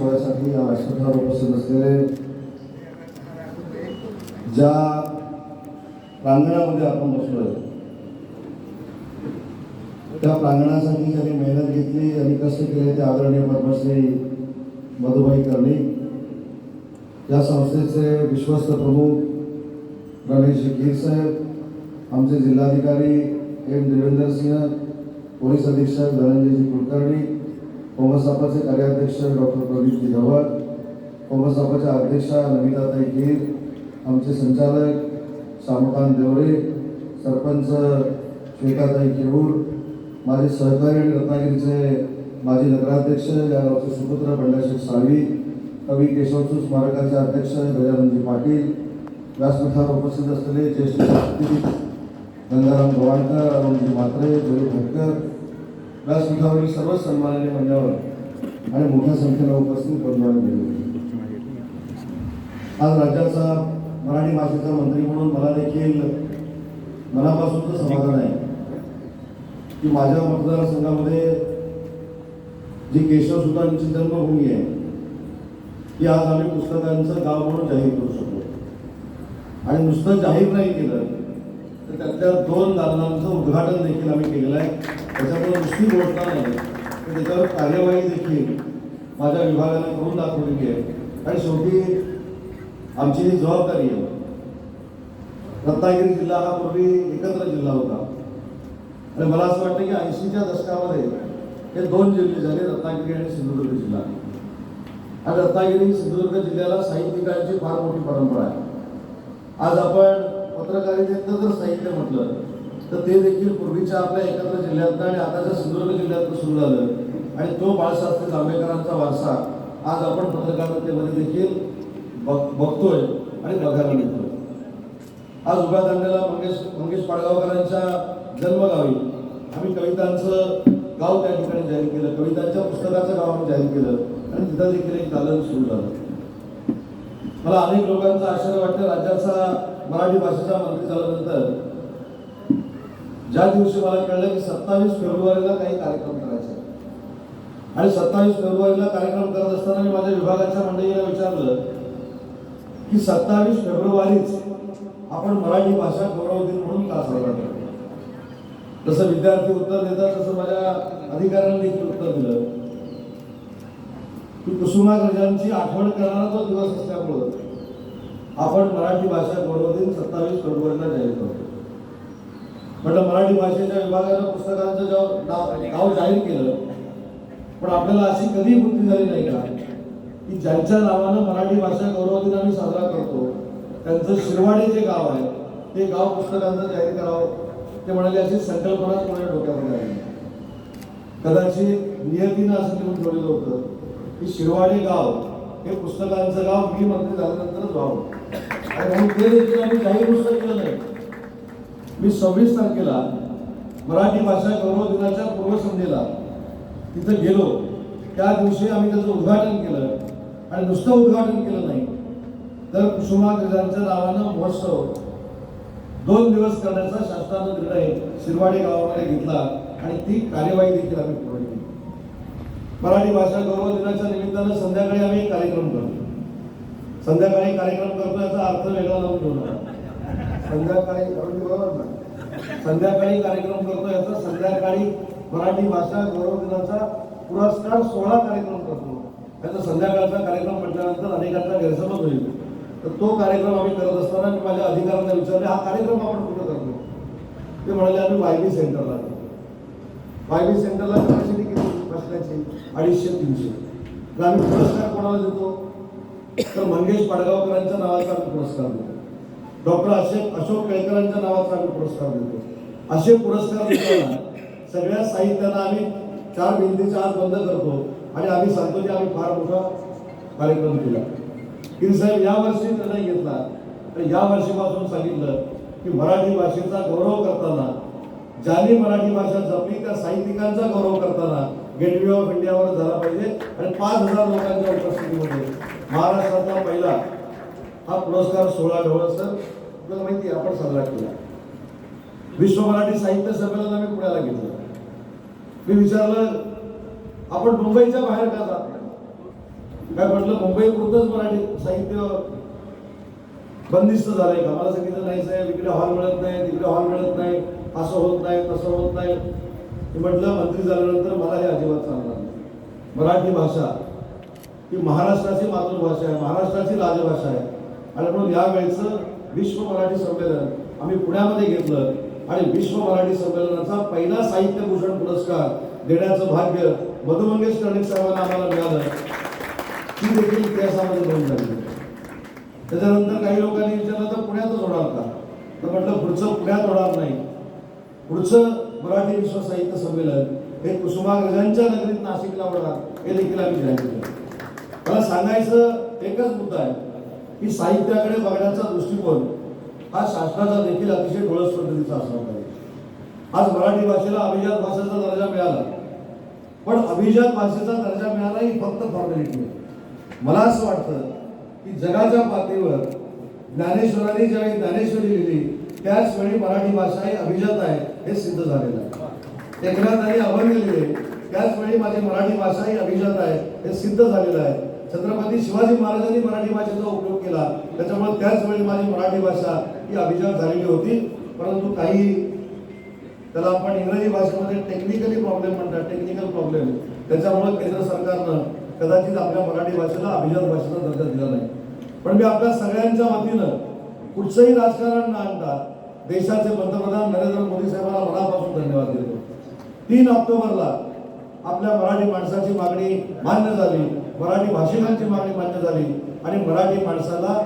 सोहळ्यासाठी या व्यासपीठावर उपस्थित असलेले ज्या प्रांगणामध्ये आपण बसलोय त्या प्रांगणासाठी ज्यांनी मेहनत घेतली आणि कष्ट केले ते आदरणीय पद्मश्री मधुबाई कर्णिक या संस्थेचे विश्वस्त प्रमुख रमेश गिर साहेब आमचे जिल्हाधिकारी एम देवेंद्र सिंह पोलीस अधीक्षक धनंजयजी कुलकर्णी कोमसापाचे कार्याध्यक्ष डॉक्टर प्रदीपजी धवळ कोमसापाच्या अध्यक्षा नमिताताई गीर आमचे संचालक श्यामकांत देवळे सरपंच श्वेताताई केऊर माझे सहकारी आणि रत्नागिरीचे माजी नगराध्यक्ष या गावचे सुपुत्र बंडाशेठ साळवी कवी केशवसू स्मारकाचे अध्यक्ष गजाननजी पाटील व्यासपीठावर उपस्थित असलेले ज्येष्ठ साहित्यिक गंगाराम गवाणकर अरुणजी म्हात्रे जयू भटकर व्यासपीठावरील सर्व सन्माननीय मान्यवर आणि मोठ्या संख्येनं उपस्थित बंधूंनी गेले. आज राज्याचा मराठी भाषेचा मंत्री म्हणून मला देखील मनापासून समाधान आहे की माझ्या मतदारसंघामध्ये जी केशवसुतांची जन्मभूमी आहे ती आज आम्ही पुस्तकांचं गाव म्हणून जाहीर करू शकतो आणि नुसतं जाहीर नाही केलं त्यातल्या दोन दालनांचं उद्घाटन देखील आम्ही केलेलं आहे. त्याच्यामुळे नुसती घोषणा नाही तर त्याच्यावर कार्यवाही देखील माझ्या विभागाने करून दाखवलेली आहे. आणि शेवटी आमची ही जबाबदारी आहे रत्नागिरी जिल्हा हा पूर्वी एकत्र जिल्हा होता. आणि मला असं वाटतं की ऐंशीच्या दशकामध्ये हे दोन जिल्हे झाले रत्नागिरी आणि सिंधुदुर्ग जिल्हा. आणि रत्नागिरी सिंधुदुर्ग जिल्ह्याला साहित्यिकांची फार मोठी परंपरा आहे. आज आपण पत्रकारितेतलं जर साहित्य म्हटलं तर ते देखील पूर्वीच्या आपल्या एकत्र जिल्ह्यातनं आणि आताच्या सिंधुदुर्ग जिल्ह्यातनं सुरू झालं. आणि तो बाळशास्त्री जांभेकरांचा वारसा आज आपण पत्रकारितेमध्ये देखील बघ बघतोय आणि बघायला मिळतोय. आज उभ्या दांड्याला मंगेश मंगेश पाडगावकरांच्या जन्मगावी आम्ही कवितांचं गाव त्या ठिकाणी जाहीर केलं. कवितांच्या पुस्तकाचं गाव आम्ही जाहीर केलं. आणि तिथं देखील एक दालन सुरू झालं. मला अनेक लोकांचं आश्चर्य वाटतं. राज्याचा मराठी भाषेचा मंत्री झाल्यानंतर ज्या दिवशी मला कळलं की सत्तावीस फेब्रुवारीला काही कार्यक्रम करायचे आणि सत्तावीस फेब्रुवारीला कार्यक्रम करत असताना मी माझ्या विभागाच्या मंडळीला विचारलं की सत्तावीस फेब्रुवारीच आपण मराठी भाषा गौरव दिन म्हणून का साजरा करतो? जसं विद्यार्थी उत्तर देतात तसं माझ्या अधिकाऱ्यांनी देखील उत्तर दिलं. की कुसुमाग्रजांची आठवण करणारा तो दिवस असल्यामुळं आपण मराठी भाषा गौरवदिन सत्तावीस फेब्रुवारीला जाहीर करतो. म्हटलं मराठी भाषेच्या विभागानं पुस्तकांचं जेव्हा नाव नाव जाहीर केलं पण आपल्याला अशी कधी बुद्धी झाली नाही का? की ज्यांच्या नावानं मराठी भाषा गौरव दिन आम्ही साजरा करतो त्यांचं शिरवाडी जे गाव आहे ते गाव पुस्तकांचं जाहीर करावं. ते म्हणाले अशी संकल्पनाच कोणा डोक्यामध्ये आली कदाचित नियतीनं असं लिहून ठेवलेलं होतं की शिरवाडी गाव हे पुस्तकांचं गाव मी मंत्री झाल्यानंतरच व्हावं. आणि ते देखील आम्ही काही पुस्तक केलं नाही मी सव्वीस तारखेला मराठी भाषा गौरव दिनाच्या पूर्वसंध्येला तिथं गेलो. त्या दिवशी आम्ही त्याचं उद्घाटन केलं. आणि नुसतं उद्घाटन केलं नाही. तर कुसुमाग्रजांच्या नावानं महोत्सव दोन दिवस करण्याचा शासनाचा निर्णय शिरवाडी गावामध्ये घेतला आणि ती कार्यवाही देखील आम्ही पूर्ण केली. मराठी भाषा गौरव दिनाच्या निमित्तानं संध्याकाळी आम्ही कार्यक्रम करतो. संध्याकाळी कार्यक्रम करतो याचा अर्थ वेगळा लावून ठेवू नका संध्याकाळी बरोबर ना. संध्याकाळी कार्यक्रम करतो याचा संध्याकाळी मराठी भाषा गौरव दिनाचा पुरस्कार सोहळा कार्यक्रम करतो. त्याचा संध्याकाळचा कार्यक्रम म्हटल्यानंतर अनेकांचा गैरसमज होईल. तर तो कार्यक्रम आम्ही करत असताना मी माझ्या अधिकाऱ्यांना विचारले हा कार्यक्रम आपण कुठं करतो ते म्हणाले आम्ही वायबी सेंटरला वायबी सेंटरला कॅपॅसिटी किती बसण्याची? अडीचशे तीनशे. तर आम्ही पुरस्कार कोणाला देतो? तर मंगेश पाडगावकरांच्या नावाचा आम्ही पुरस्कार देतो. डॉक्टर अशोक अशोक केळकरांच्या नावाचा आम्ही पुरस्कार देतो. असे पुरस्कार देताना सगळ्या साहित्याला आम्ही चार भिंतीच्या आत बंद करतो आणि आम्ही सांगतो की आम्ही फार मोठा कार्यक्रम केला. की साहेब यावर्षी निर्णय घेतला. तर या वर्षीपासून सांगितलं की मराठी भाषेचा गौरव करताना ज्यांनी मराठी भाषा जपली त्या साहित्यिकांचा गौरव करताना गेटवे ऑफ इंडियावर झाला पाहिजे आणि पाच हजार लोकांच्या उपस्थितीमध्ये महाराष्ट्रातला पहिला हा पुरस्कार सोळा ढवळसर आपल्याला माहिती आहे, आपण साजरा केला. विश्व मराठी साहित्य संमेलन आम्ही पुण्याला घेतलं. मी विचारलं आपण मुंबईच्या बाहेर का जात काय म्हटलं मुंबई पुरतच मराठी साहित्य बंदिस्त झालंय का? मला सांगितलं नाही साहेब. इकडे हॉल मिळत नाही तिकडे हॉल मिळत नाही. असं होत नाही तसं होत नाही. म्हटलं मंत्री झाल्यानंतर मला हे अजिबात सांगणार नाही. मराठी भाषा ही महाराष्ट्राची मातृभाषा आहे महाराष्ट्राची राजभाषा आहे. आणि म्हणून यावेळेचं विश्व मराठी संमेलन आम्ही पुण्यामध्ये घेतलं आणि विश्व मराठी संमेलनाचा पहिला साहित्य भूषण पुरस्कार देण्याचं भाग्य मधु मंगेश कर्णिक साहेबांना आम्हाला मिळालं. ती देखील इतिहासामध्ये नोंद झाली. त्याच्यानंतर काही लोकांनी विचारलं तर पुण्यातच होणार का? तर म्हटलं पुढचं पुण्यात होणार नाही. पुढचं मराठी विश्व साहित्य संमेलन हे कुसुमाग्रजांच्या नगरीत नाशिकला होणार हे देखील आम्ही जाहीर केलं. मला सांगायचं एकच मुद्दा आहे की साहित्याकडे बघण्याचा दृष्टिकोन हा शासनाचा देखील अतिशय डोळस पद्धतीचा असला पाहिजे आज मराठी भाषेला अभिजात भाषेचा दर्जा मिळाला पण अभिजात भाषेचा दर्जा मिळाला ही फक्त फॉर्मॅलिटी आहे मला असं वाटतं की जगाच्या पातळीवर ज्ञानेश्वरांनी ज्यावेळी ज्ञानेश्वरी लिहिली त्याच वेळी मराठी भाषा ही अभिजात आहे हे सिद्ध झालेलं आहे. एकनाथांनी अभंग लिहिले त्याच वेळी माझी मराठी भाषा ही अभिजात आहे हे सिद्ध झालेलं आहे. छत्रपती शिवाजी महाराजांनी मराठी भाषेचा उपयोग केला. त्याच्यामुळे त्याच वेळी माझी मराठी भाषा ही अभिजात झालेली होती. परंतु काही त्याला आपण इंग्रजी भाषेमध्ये टेक्निकली प्रॉब्लेम म्हणतात टेक्निकल प्रॉब्लेम त्याच्यामुळे केंद्र सरकारनं कदाचित आपल्या मराठी भाषेला अभिजात भाषेचा दर्जा दिला नाही. पण मी आपल्या सगळ्यांच्या वतीनं कुठचंही राजकारण न आणता देशाचे पंतप्रधान नरेंद्र मोदी साहेबांना मनापासून धन्यवाद देतो. तीन ऑक्टोबरला आपल्या मराठी माणसाची मागणी मान्य झाली. मराठी भाषिकांची मागणी मान्य झाली आणि मराठी माणसाला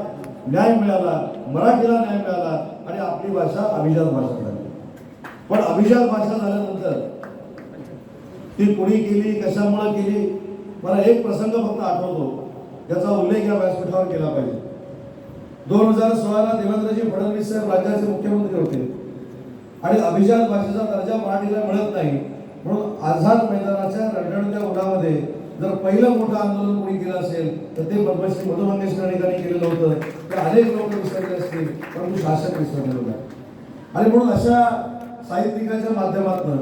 न्याय मिळाला मराठीला न्याय मिळाला आणि आपली भाषा अभिजात भाषा झाली. पण अभिजात भाषा झाल्यानंतर ती कुणी केली कशामुळे केली मला एक प्रसंग फक्त आठवतो. ज्याचा उल्लेख या व्यासपीठावर केला पाहिजे. दोन हजार सोळाला देवेंद्रजी फडणवीस साहेब राज्याचे मुख्यमंत्री होते. आणि अभिजात भाषेचा दर्जा मराठीला मिळत नाही. म्हणून आझाद मैदानाच्या रणरणत्या उन्हामध्ये जर पहिलं मोठं आंदोलन कोणी केलं असेल तर ते पद्मश्री मधु मंगेश कर्णिकांनी केलेलं होतं. तर अनेक लोक विसरले असतील परंतु शासक विसरले होता. आणि म्हणून अशा साहित्यिकाच्या माध्यमातून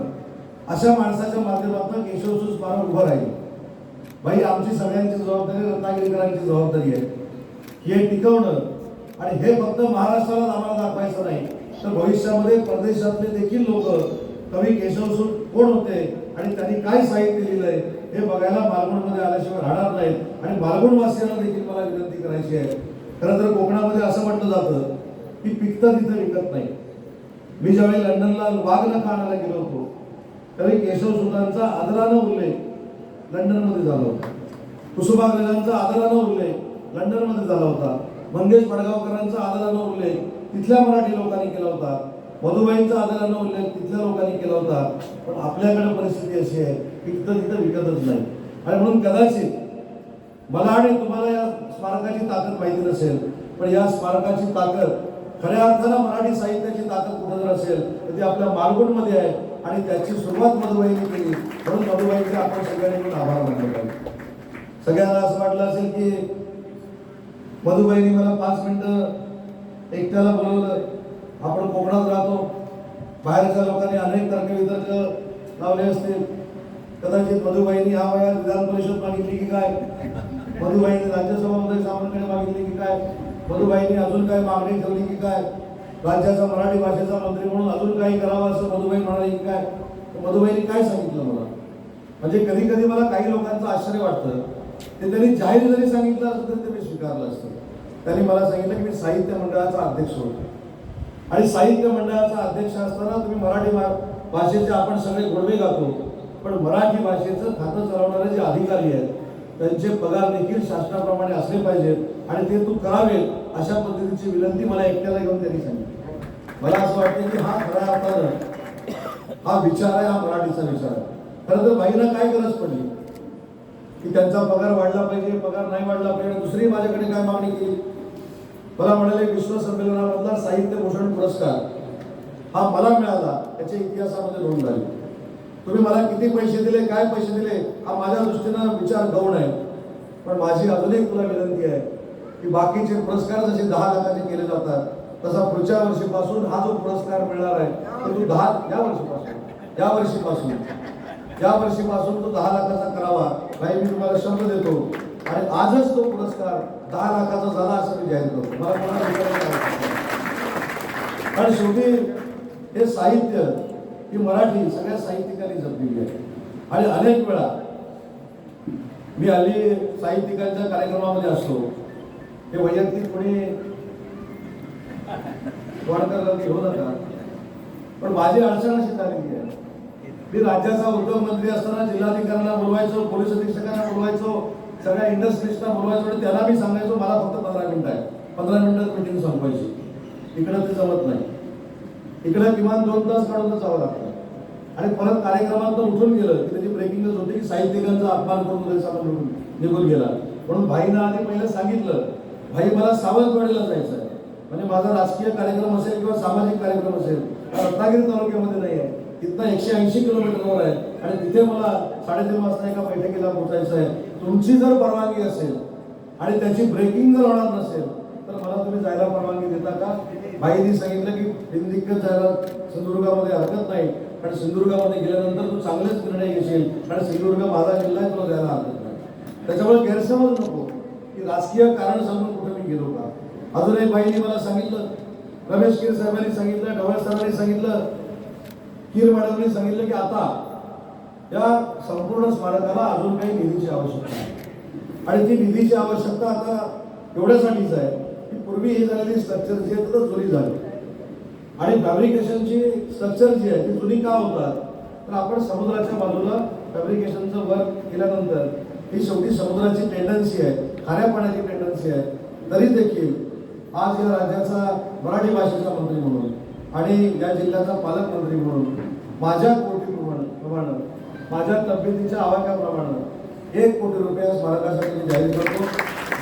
अशा माणसाच्या माध्यमातून केशवसूत स्मारक उभं राहील. भाई आमची सगळ्यांची जबाबदारी रत्नागिरीकरांची जबाबदारी आहे. हे टिकवणं आणि हे फक्त महाराष्ट्राला आम्हाला दाखवायचं नाही तर भविष्यामध्ये परदेशातले देखील लोक कवी केशवसूत कोण होते आणि त्यांनी काय साहित्य लिहिलंय हे बघायला मालवणमध्ये आल्याशिवाय राहणार नाहीत. आणि मालवणवासियांना देखील मला विनंती करायची आहे. खरं तर कोकणामध्ये असं म्हटलं जातं की पिकतं तिथं विकत नाही. मी ज्यावेळी लंडनला वाघ नखा आणायला गेलो होतो त्यावेळी केशवसुतांचा आदरानं उल्लेख लंडनमध्ये झाला होता. कुसुमाग्रजांचा आदरानं उल्लेख लंडनमध्ये झाला होता. मंगेश पडगावकरांचा आदरानं उल्लेख तिथल्या मराठी लोकांनी केला होता. मधुबाईंचा आदरानं उल्लेख तिथल्या लोकांनी केला होता पण आपल्याकडे परिस्थिती अशी आहे की तिथं तिथं विकतच नाही. आणि म्हणून कदाचित मला आणि तुम्हाला या स्मारकाची ताकद माहिती नसेल पण या स्मारकाची ताकद खऱ्या अर्थानं मराठी साहित्याची ताकद कुठं जर असेल तर ती आपल्या मालगुणमध्ये आहे आणि त्याची सुरुवात मधुबाईने केली. म्हणून मधुबाईचे आपण सगळ्यांनी मिळून आभार मानले पाहिजे. सगळ्यांना असं वाटलं असेल की मधुबाईंनी मला पाच मिनिटं एकट्याला बोलवलं आपण कोकणात राहतो. बाहेरच्या लोकांनी अनेक तर्कवितर्क लावले असतील. कदाचित मधुबाईंनी ह्या वयात विधान परिषद मागितली की काय? मधुबाईंनी राज्यसभामध्ये सामान्य मागितली की काय? मधुबाईंनी अजून काय मागणी ठेवली की काय? राज्याचा मराठी भाषेचा मंत्री म्हणून अजून काही करावं असं मधुबाई म्हणाले की काय? तर मधुबाईंनी काय सांगितलं मला? म्हणजे कधी कधी मला काही लोकांचं आश्चर्य वाटतं. ते त्यांनी जाहीर जरी सांगितलं असतं तरी ते मी स्वीकारलं असतं. त्यांनी मला सांगितलं की मी साहित्य मंडळाचा अध्यक्ष होतो. आणि साहित्य मंडळाचा अध्यक्ष असताना तुम्ही मराठी भाषेचे आपण सगळे गोडवे गातो. पण मराठी भाषेचं खातं चालवणारे जे अधिकारी आहेत त्यांचे पगार देखील शासनाप्रमाणे असले पाहिजेत आणि ते तू करावेत अशा पद्धतीची विनंती मला एकट्याला घेऊन त्यांनी सांगितली. मला असं वाटतं की हा खऱ्या अर्थानं हा विचार आहे हा मराठीचा विचार आहे. खरं तर बाईला काय गरज पडली? की त्यांचा पगार वाढला पाहिजे पगार नाही वाढला पाहिजे दुसरी माझ्याकडे काय मागणी केली? मला म्हणाले विश्व संमेलनामधला साहित्य भूषण पुरस्कार हा मला मिळाला याच्या इतिहासामध्ये नोंद झाली. तुम्ही मला किती पैसे दिले काय पैसे दिले हा माझ्या दृष्टीनं विचार गौण आहे. पण माझी अजून एक तुला विनंती आहे की बाकीचे पुरस्कार जसे दहा लाखाचे केले जातात तसा पुढच्या वर्षीपासून हा जो पुरस्कार मिळणार आहे तो तू दहा या वर्षीपासून या वर्षीपासून या वर्षीपासून तो दहा लाखाचा करावा काही मी तुम्हाला शब्द देतो. आणि आजच तो पुरस्कार दहा लाखाचा झाला असं मी जाहीर करतो. मला कोणाला कारण शेवटी हे साहित्य ही मराठी सगळ्या साहित्यिकांनी जपलेली आहे. आणि अनेक वेळा मी हल्ली साहित्यिकांच्या कार्यक्रमामध्ये असतो. हे वैयक्तिक कोणी वाढकर घेऊ नका. पण माझी अडचण अशी झालेली आहे. मी राज्याचा उद्योगमंत्री असताना जिल्हाधिकाऱ्यांना बोलवायचो पोलीस अधीक्षकांना बोलवायचो सगळ्या इंडस्ट्रीजला बोलवायचो म्हणजे त्याला मी सांगायचो मला फक्त पंधरा मिनिटं आहे पंधरा मिनिटात मिटिंग संपवायची. इकडं ते जमत नाही. इकडं किमान दोन तास काढून जावं लागतं. आणि परत कार्यक्रमात उठून गेलं की त्याची ब्रेकिंगच होती की साहित्यिकांचा अपमान करून सामान निघून गेला. म्हणून भाईनं आधी पहिलं सांगितलं भाई मला सावंतवाडीला जायचं आहे. म्हणजे माझा राजकीय कार्यक्रम असेल किंवा सामाजिक कार्यक्रम असेल रत्नागिरी तालुक्यामध्ये नाही आहे. तिथं एकशे ऐंशी किलोमीटरवर आहे. आणि तिथे मला साडेतीन वाजता एका बैठकीला पोचायचं आहे. तुमची जर परवानगी असेल आणि त्याची ब्रेकिंग जर होणार नसेल तर मला तुम्ही जायला परवानगी देता का? बाईंनी सांगितलं की बिनदिक्कत जायला सिंधुदुर्गामध्ये हरकत नाही. कारण सिंधुदुर्गामध्ये गेल्यानंतर तू चांगलेच निर्णय घेशील. कारण सिंधुदुर्ग माझा जिल्हा आहे तुला जायला हरकत नाही. त्याच्यामुळे गैरसमज नको. की राजकीय कारण सांगून कुठे मी गेलो का? अजून एक बाईंनी मला सांगितलं रमेश कीर साहेबांनी सांगितलं ढवळ साहेबांनी सांगितलं कीर मॅडमनी सांगितलं की आता या संपूर्ण स्मारकाला अजून काही निधीची आवश्यकता आहे आणि ती निधीची आवश्यकता आता एवढ्यासाठीच आहे की पूर्वी ही झालेली स्ट्रक्चर जी आहे तर जुनी झाली. आणि फॅब्रिकेशनची स्ट्रक्चर जी आहे ती जुनी का होतात? तर आपण समुद्राच्या बाजूला फॅब्रिकेशनचं वर्क केल्यानंतर ही शेवटी समुद्राची टेंडन्सी आहे खाऱ्या पाण्याची टेंडन्सी आहे. तरी देखील आज या राज्याचा मराठी भाषेचा मंत्री म्हणून आणि या जिल्ह्याचा पालकमंत्री म्हणून माझ्या कोटीप्रमाणे प्रमाण माझ्या तब्येतीच्या आवाक्याप्रमाणे एक कोटी रुपये स्मारकासाठी मी जाहीर करतो.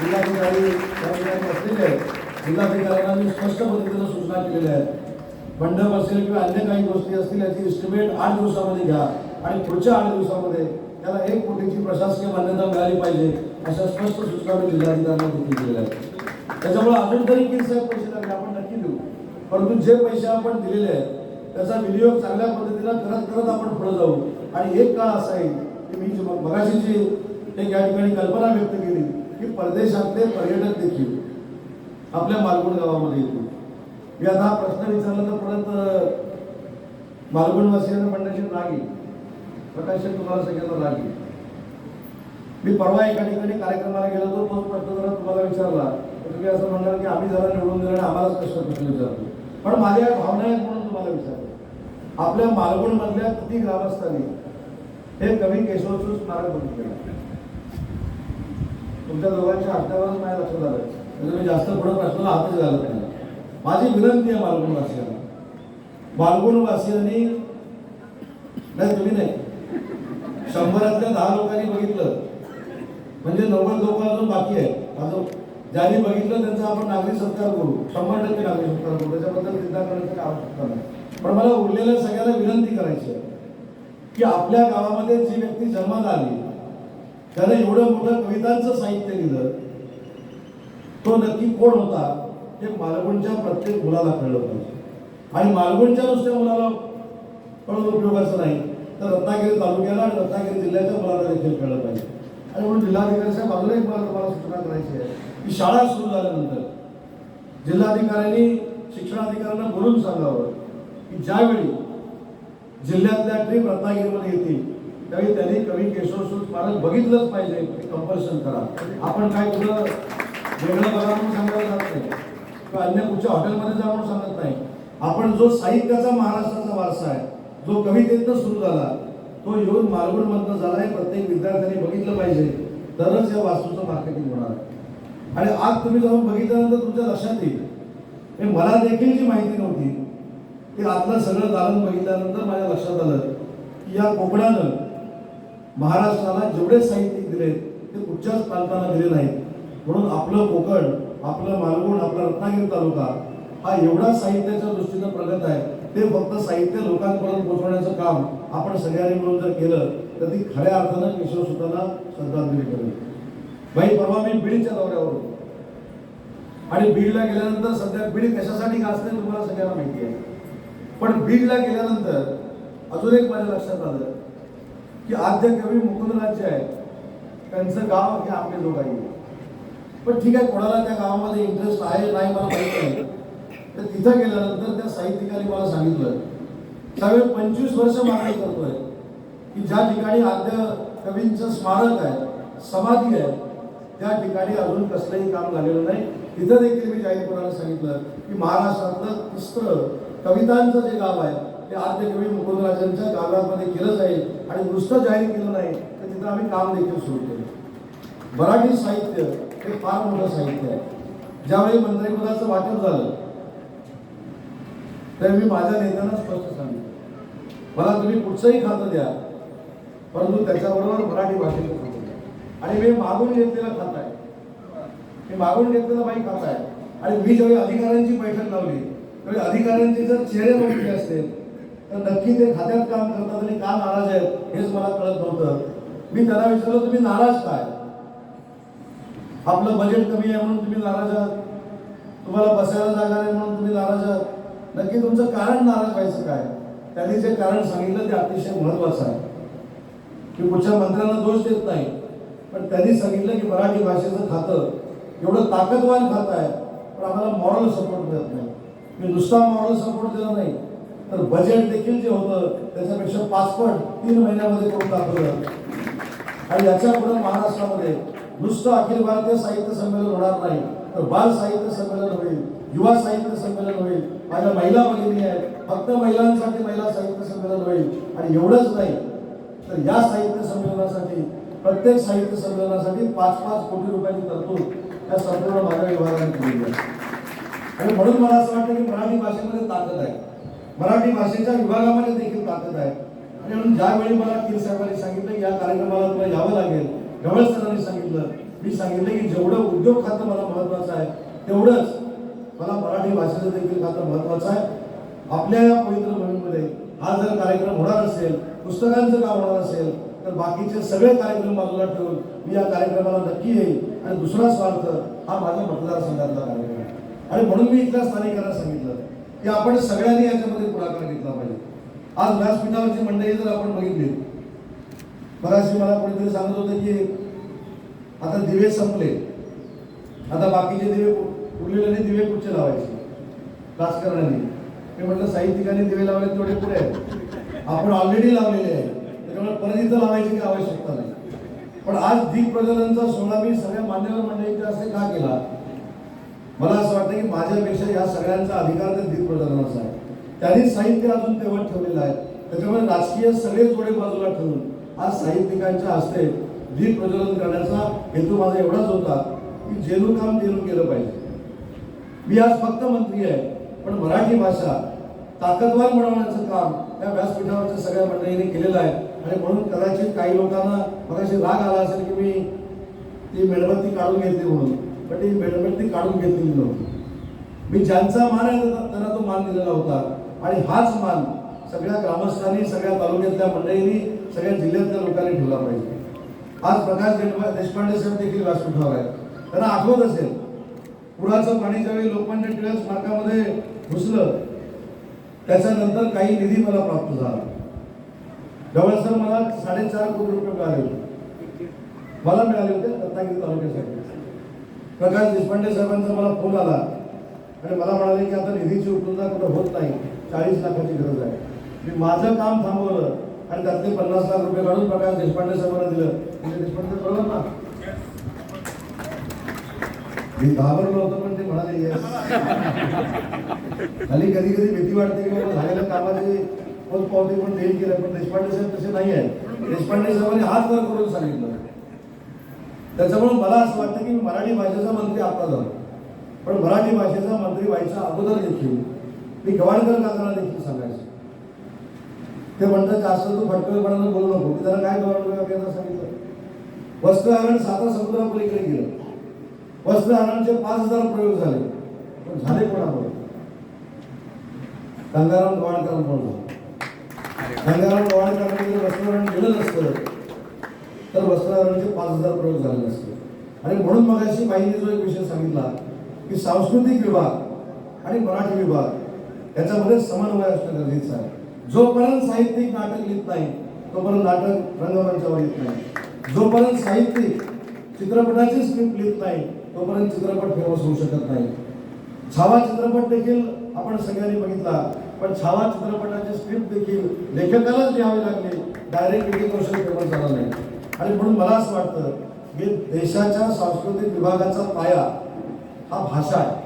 जिल्हाधिकारी या ठिकाणी असलेले आहेत जिल्हाधिकाऱ्यांना मी स्पष्ट पद्धतीनं सूचना केलेल्या आहेत. मंडप असेल किंवा अन्य काही गोष्टी असतील याची इस्टिमेट आठ दिवसामध्ये घ्या आणि पुढच्या आठ दिवसामध्ये त्याला एक कोटीची प्रशासकीय मान्यता मिळाली पाहिजे अशा स्पष्ट सूचना मी जिल्हाधिकाऱ्यांना देखील दिलेल्या आहेत. त्याच्यामुळे अजून तरी किती साहेब पैसे लागले आपण नक्की देऊ. परंतु जे पैसे आपण दिलेले आहेत त्याचा विनियोग चांगल्या पद्धतीनं करत करत आपण पुढे जाऊ. आणि एक काळ असा आहे की मी जी मगाशी जी एक या ठिकाणी कल्पना व्यक्त केली की परदेशातले पर्यटक देखील आपल्या मालगुण गावामध्ये येतो मी आता हा प्रश्न विचारला तर परत मालगुणवासियांना म्हणण्याची राग प्रकाश तुम्हाला सगळ्यांना लागेल मी परवा एका ठिकाणी कार्यक्रमाला गेलो होतो तोच प्रश्न जरा तुम्हाला विचारला. तर तुम्ही असं म्हणणार की आम्ही जरा निवडून दिलं आणि आम्हालाच कष्ट प्रश्न विचारतो. पण माझ्या भावना आहेत म्हणून आपल्या मालवण मधल्या किती ग्रामस्थांनी हे कवी केशवचं स्मारक बघितलेलं तुमच्या दोघांच्या हट्टावरच माझ्या लक्षात आलं म्हणजे मी जास्त पुढे प्रश्नाला हातच घालत नाही. माझी विनंती आहे मालगुणवासियांना मालगुणवासियांनी नाही तुम्ही नाही. शंभरातल्या दहा लोकांनी बघितलं. म्हणजे नव्वद लोक अजून बाकी आहे अजून ज्यांनी बघितलं त्यांचा आपण नागरिक सत्कार करू. शंभर टक्के नागरिक सत्कार करू. त्याच्याबद्दल चिंता करण्याची आवश्यकता नाही. पण मला उरलेल्या सगळ्याला विनंती करायची आहे की आपल्या गावामध्ये जी व्यक्ती जन्माला आली त्याने एवढं मोठं कवितांचं साहित्य लिहिलं तो नक्की कोण होता हे मालवणच्या प्रत्येक मुलाला कळलं पाहिजे. आणि मालवणच्या नुसत्या मुलाला कळून उपयोगाचं नाही तर रत्नागिरी तालुक्याला आणि रत्नागिरी जिल्ह्याच्या मुलाला देखील कळलं पाहिजे. आणि म्हणून जिल्हाधिकाऱ्याच्या बाजूला एक मला तुम्हाला सूचना करायची आहे की शाळा सुरू झाल्यानंतर जिल्हाधिकाऱ्यांनी शिक्षणाधिकाऱ्यांना बोलून सांगावं. की ज्यावेळी जिल्ह्यातल्या ट्रीप रत्नागिरीमध्ये येतील त्यावेळी त्यांनी कवी केशवसूत स्मारक बघितलंच पाहिजे कंपल्शन करा आपण काय कुठं वेगळं करा म्हणून सांगायला जात नाही. किंवा अन्य कुठच्या हॉटेलमध्ये जा म्हणून सांगत नाही. आपण जो साहित्याचा महाराष्ट्राचा वारसा आहे जो कवितेतनं सुरू झाला तो येऊन मालवणमधनं झाला हे प्रत्येक विद्यार्थ्यांनी बघितलं पाहिजे. तरच या वास्तूचं मार्केटिंग होणार आहे. आणि आज तुम्ही जाऊन बघितल्यानंतर तुमच्या लक्षात येईल. हे मला देखील जी माहिती नव्हती हे आतलं सगळं दालन बघितल्यानंतर माझ्या लक्षात आलं की या कोकणानं महाराष्ट्राला जेवढे साहित्यिक दिले ते कुठच्याच प्रांताला दिले नाहीत. म्हणून आपलं कोकण आपलं मालवण आपला रत्नागिरी तालुका हा एवढा साहित्याच्या दृष्टीनं प्रगत आहे. ते फक्त साहित्य लोकांपर्यंत पोहोचवण्याचं काम आपण सगळ्यांनी मिळून जर केलं तर ती खऱ्या अर्थानं केशव सुतांना श्रद्धांजली करेल भाई परवा मी बीडच्या दौऱ्यावर होतो. आणि बीडला गेल्यानंतर सध्या बीड कशासाठी गाजते तुम्हाला सगळ्यांना माहिती आहे. पण बीडला गेल्यानंतर अजून एक माझ्या लक्षात आलं की आद्य कवी मुकुंदराज जे आहेत. त्यांचं गाव हे आपले लोक आहे. पण ठीक आहे कोणाला त्या गावामध्ये इंटरेस्ट आहे नाही मला माहिती नाही. तर तिथं गेल्यानंतर त्या साहित्यिकाने मला सांगितलं. त्यावेळी पंचवीस वर्ष मागणी करतोय की ज्या ठिकाणी आद्य कवींचं स्मारक आहे समाधी आहे त्या ठिकाणी अजून कसलंही काम झालेलं नाही. तिथं देखील मी जाहीर कोणाला सांगितलं की महाराष्ट्रातलं तिसरं कवितांचं जे गाव आहे ते आद्य कवी मुकुंदराजांच्या गावामध्ये केलं जाईल आणि नुसतं जाहीर केलं नाही तर तिथं आम्ही काम देखील सुरू केलं मराठी साहित्य हे फार मोठं साहित्य आहे. ज्यावेळी मंत्रिपदाचं वाटप झालं तर मी माझ्या नेत्यांना स्पष्ट सांगितलं मला तुम्ही कुठचंही खातं द्या परंतु त्याच्याबरोबर मराठी भाषेचं खातं द्या. आणि मी मागून घेतलेलं खातं हे मागून मागून घेतलेलं बाई खातं आहे. आणि मी ज्यावेळी अधिकाऱ्यांची बैठक लावली त्यावेळी अधिकाऱ्यांचे जर चेहरे बघितले असतील तर नक्की ते खात्यात काम करतात आणि का नाराज आहेत हेच मला कळत नव्हतं. मी त्यांना विचारलं तुम्ही नाराज काय? आपलं बजेट कमी आहे म्हणून तुम्ही नाराज आहात. तुम्हाला बसायला जागा नाही म्हणून तुम्ही नाराज आहात. नक्की तुमचं कारण नाराज व्हायचं काय? त्यांनी जे कारण सांगितलं ते अतिशय महत्वाचं आहे. की पुढच्या मंत्र्यांना दोष देत नाही. पण त्यांनी सांगितलं की मराठी भाषेचं खातं एवढं ताकदवान खातं आहे पण आम्हाला मॉरल सपोर्ट मिळत नाही. मी नुसता मॉरल सपोर्ट दिला नाही तर बजेट देखील जे होतं त्याच्यापेक्षा पाचपट तीन महिन्यामध्ये करून दाखवलं. आणि याच्यापुढे महाराष्ट्रामध्ये नुसतं अखिल भारतीय साहित्य संमेलन होणार नाही तर बाल साहित्य संमेलन होईल युवा साहित्य संमेलन होईल माझ्या महिला भगिनी आहेत फक्त महिलांसाठी महिला साहित्य संमेलन होईल आणि एवढंच नाही तर या साहित्य संमेलनासाठी प्रत्येक साहित्य संमेलनासाठी पाच पाच कोटी रुपयांची तरतूद. या संपूर्ण माझ्या विभागाने केलेली आहे आणि म्हणून मला असं वाटतं की मराठी भाषेमध्ये ताकद आहे. मराठी भाषेच्या विभागामध्ये देखील ताकद आहे. आणि म्हणून ज्यावेळी मला किर साहेबांनी सांगितलं की या कार्यक्रमाला तुला यावं लागेल गवळ सरांनी सांगितलं मी सांगितलं की जेवढं उद्योग खातं मला महत्वाचं आहे तेवढंच मला मराठी भाषेचं देखील खातं महत्वाचं आहे. आपल्या या पवित्र मोहीममध्ये हा जर कार्यक्रम होणार असेल पुस्तकांचं काम होणार असेल तर बाकीचे सगळे कार्यक्रम बाजूला ठेवून मी या कार्यक्रमाला नक्की येईल आणि दुसरा स्वार्थ हा माझ्या मतदारसंघातला कार्यक्रम आहे. आणि म्हणून मी इथल्या स्थानिकांना सांगितलं की आपण सगळ्यांनी याच्यामध्ये पुढाकार घेतला पाहिजे. आज व्यासपीठावरची मंडळी जर आपण बघितली बराचशी मला कोणीतरी सांगत होते की आता दिवे संपले. आता बाकीचे दिवे उरलेले दिवे पुढचे लावायचे. राजकारणाने. मी म्हटलं साहित्यिकांनी दिवे लावले तेवढे पुढे आहेत. आपण ऑलरेडी लावलेले आहे त्याच्यामुळे परत इथं लावायची काही आवश्यकता नाही. पण आज दीप प्रज्वलनचा सोहळा मी सगळ्या मान्यवर मंडळींच्या असे का केला? मला असं वाटतं की माझ्यापेक्षा या सगळ्यांचा अधिकार तर दीप प्रज्वलनाचा आहे. त्यांनी साहित्य अजून तेव्हा ठेवलेलं आहे. त्याच्यामुळे राजकीय सगळे जोडे बाजूला ठेवून आज साहित्यिकांच्या हस्ते दीप प्रज्वलन करण्याचा हेतू माझा एवढाच होता की जेलू काम जेणू केलं पाहिजे. मी आज फक्त मंत्री आहे पण मराठी भाषा ताकदवान बनवण्याचं काम या व्यासपीठावरच्या सगळ्या मंडळींनी केलेलं आहे. आणि म्हणून कदाचित काही लोकांना मगाशी राग आला असेल की मी ती मेणबत्ती काढून घेतली म्हणून. पण ती मेणबत्ती काढून घेतलेली नव्हती. मी ज्यांचा मान आहे त्यांना तो मान दिलेला होता. आणि हाच मान सगळ्या ग्रामस्थांनी सगळ्या तालुक्यातल्या मंडळींनी सगळ्या जिल्ह्यातल्या लोकांनी ठेवला पाहिजे. आज प्रकाश देशपांडे साहेब देखील व्यासपीठावर आहेत. त्यांना आठवत असेल पुराचं पाणी ज्यावेळी लोकमान्य टिळक स्मारकामध्ये घुसलं त्याच्यानंतर काही निधी मला प्राप्त झाला. जवळ सर मला साडेचार कोटी रुपये मिळाले होते. मला मिळाले होते रत्नागिरी तालुक्यासाठी. प्रकाश देशपांडे साहेबांचा मला फोन आला आणि मला म्हणाले की आता निधीची उपलब्धता कुठं होत नाही. चाळीस लाखाची गरज आहे. मी माझं काम थांबवलं आणि त्यातले पन्नास लाख रुपये काढून प्रकाश देशपांडे साहेबांना दिलं. म्हणजे देशपांडे बरोबर ना? मी घाबरलो होतो पण ते म्हणाले येस खाली कधी कधी भीती वाटते की बाबा झालेल्या कामाची पोच पावती पण देईल केलं पण देशपांडे साहेब तसे नाही आहेत. देशपांडे साहेबांनी हात वर करून सांगितलं. त्याच्यामुळे मला असं वाटतं की मराठी भाषेचा मंत्री आता झालो. पण मराठी भाषेचा मंत्री व्हायच्या अगोदर देखील मी गवाणकर काकांना देखील सांगायचं. ते म्हणतात जास्त तू फटकळपणानं बोलू नको. की त्याला काय गवाणकर काकांना सांगितलं? वस्त्रहरण साता समुद्रापलीकडे गेलं. वस्त्रहरणाचे पाच हजार प्रयोग झाले. पण झाले कोणामुळे? गंगाराम गवाणकरांमुळे गंगाराम गवाणकरांनी जर वस्त्रहरण गेलं नसतं तर वस्त्रहरणाचे पाच हजार प्रयोग झाले नसते आणि म्हणून मग अशी बाईंनी जो एक विषय सांगितला की सांस्कृतिक विभाग आणि मराठी विभाग याच्यामध्ये समन्वय असणं गरजेचं आहे. जोपर्यंत साहित्यिक नाटक लिहित नाही तोपर्यंत नाटक रंगमंचावर येत नाही. जोपर्यंत साहित्यिक चित्रपटाची स्क्रिप्ट लिहित नाही तोपर्यंत चित्रपट फेमस होऊ शकत नाही. छावा चित्रपट देखील आपण सगळ्यांनी बघितला. पण छावा चित्रपटाची स्क्रिप्ट देखील लेखकालाच लिहावी लागली. डायरेक्ट एडिट फेमस झाला नाही. आणि म्हणून मला असं वाटतं की देशाच्या सांस्कृतिक विभागाचा पाया हा भाषा आहे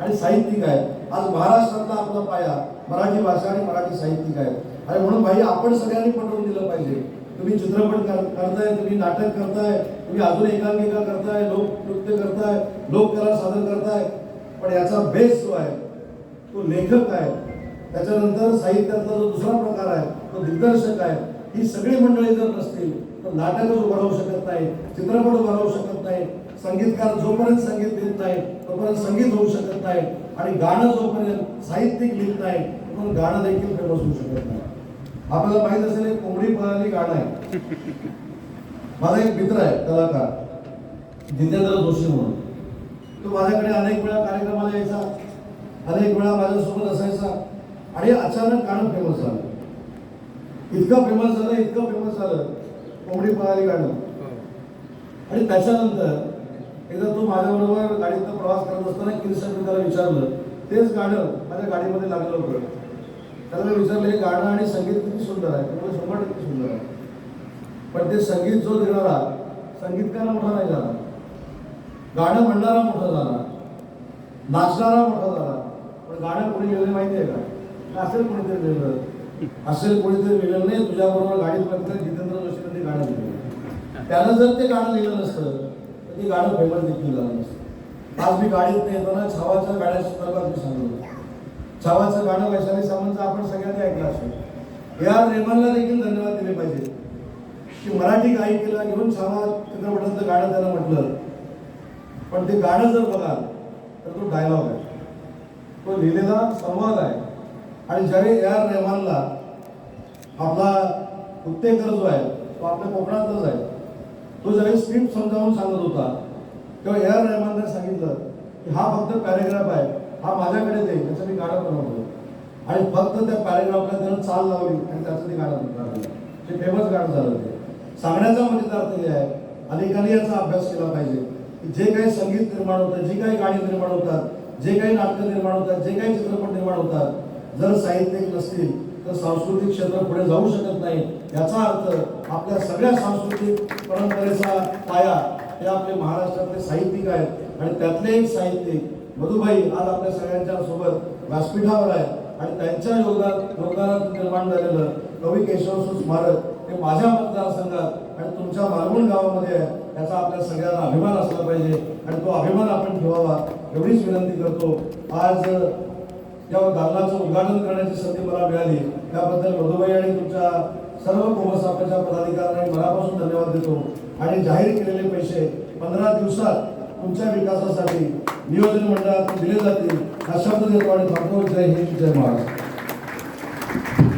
आणि साहित्यिक आहे. आज महाराष्ट्रातला आपला पाया मराठी भाषा आणि मराठी साहित्यिक आहे. आणि म्हणून भाई आपण सगळ्यांनी पटवून दिलं पाहिजे. तुम्ही चित्रपट कर- करताय तुम्ही नाटक करताय तुम्ही अजून एकांकिका करताय लोक नृत्य करताय लोककला सादर करताय. पण याचा बेस जो आहे तो लेखक आहे. त्याच्यानंतर साहित्यातला जो दुसरा प्रकार आहे तो दिग्दर्शक आहे ही सगळी मंडळी जर नसतील तर नाटकच उभं राहू शकत नाही चित्रपट उभं राहू शकत नाही संगीतकार जोपर्यंत संगीत देत नाही तोपर्यंत संगीत होऊ शकत नाही आणि गाणं जोपर्यंत साहित्यिक लिहित नाही तोपर्यंत गाणं देखील फेमस होऊ शकत नाही आपल्याला माहीत असेल एक कोंबडी पळाली गाणं आहे. माझा एक मित्र आहे कलाकार जितेंद्र जोशी म्हणून. तो माझ्याकडे अनेक वेळा कार्यक्रमाला यायचा अनेक वेळा माझ्यासोबत असायचा. आणि अचानक गाणं फेमस झालं. इतकं फेमस झालं इतकं फेमस झालं. कोंबडी पळाली गाणं. आणि त्याच्यानंतर एकदा तो माझ्याबरोबर गाडीतनं प्रवास करत असताना किरसन मी त्याला विचारलं. तेच गाणं माझ्या गाडीमध्ये लागलं होतं. त्याला मी विचारलं हे गाणं आणि संगीत किती सुंदर आहे? त्यामुळे शंभर टक्के सुंदर आहे. पण ते संगीत जो देणारा संगीतकार मोठा नाही झाला. गाणं म्हणणारा मोठा झाला. नाचणारा मोठा झाला. पण गाणं कोणी गेलं माहिती आहे का? असेल कोणीतरी लिहिलं असेल कोणीतरी लिहिलं नाही तुझ्याबरोबर गाडीत बघतात जितेंद्र जोशीने ते गाणं लिहिलं त्यानं जर ते गाणं लिहिलं नसतं तर ते गाणं फेमस देखील झालं नसतं. आज मी गाडीत येताना छावाच्या गाड्या संदर्भात मी सांगतो. छावाचं गाणं वैशाली सामंतचं आपण सगळ्यांनी ऐकलं असेल. या रेमनला देखील धन्यवाद दिले पाहिजे. की मराठी गायिकेला घेऊन छावा चित्रपटाचं गाणं त्यानं म्हटलं. पण ते गाणं जर बघाल तर तो डायलॉग आहे. तो लिहिलेला संवाद आहे. आणि ज्यावेळी ए आर रेहमानला आपला उत्तेकर जो आहे तो आपल्या कोकणातलाच आहे तो ज्यावेळी स्क्रिप्ट समजावून सांगत होता तेव्हा ए आर रेहमानने सांगितलं की हा फक्त पॅरेग्राफ आहे हा माझ्याकडे दे त्याचं मी गाणं बनवलं आणि फक्त त्या पॅरेग्राफला त्यानं चाल लावली आणि त्याचं ते गाणं बनवलं ते फेमस गाणं झालं ते. सांगण्याचा म्हणजे अर्थ हे आहे अनेकांनी याचा अभ्यास केला पाहिजे की जे काही संगीत निर्माण होतं जी काही गाणी निर्माण होतात जे काही नाटकं निर्माण होतात जे काही चित्रपट निर्माण होतात जर साहित्यिक नसतील तर सांस्कृतिक क्षेत्र पुढे जाऊ शकत नाही. याचा अर्थ आपल्या सगळ्या सांस्कृतिक परंपरेचा पाया हे आपले महाराष्ट्रातले साहित्यिक आहेत. आणि त्यातले एक साहित्यिक मधुबाई आज आपल्या सगळ्यांच्या सोबत व्यासपीठावर आहे. आणि त्यांच्या योगदान योगदानात निर्माण झालेलं कवी केशवसू स्मारक हे माझ्या मतदारसंघात आणि तुमच्या मालवण गावामध्ये आहे. याचा आपल्या सगळ्यांना अभिमान असला पाहिजे. आणि तो अभिमान आपण ठेवावा. एवढीच विनंती करतो. आज या दालनाचं उद्घाटन करण्याची संधी मला मिळाली. त्याबद्दल मधुबाई आणि तुमच्या सर्व कोमसापाच्या पदाधिकाऱ्यांना मनापासून धन्यवाद देतो. आणि जाहीर केलेले पैसे पंधरा दिवसात तुमच्या विकासासाठी नियोजन मंडळात दिले जातील. हा शब्द देतो आणि थांबतो. जय हिंद जय महाराष्ट्र.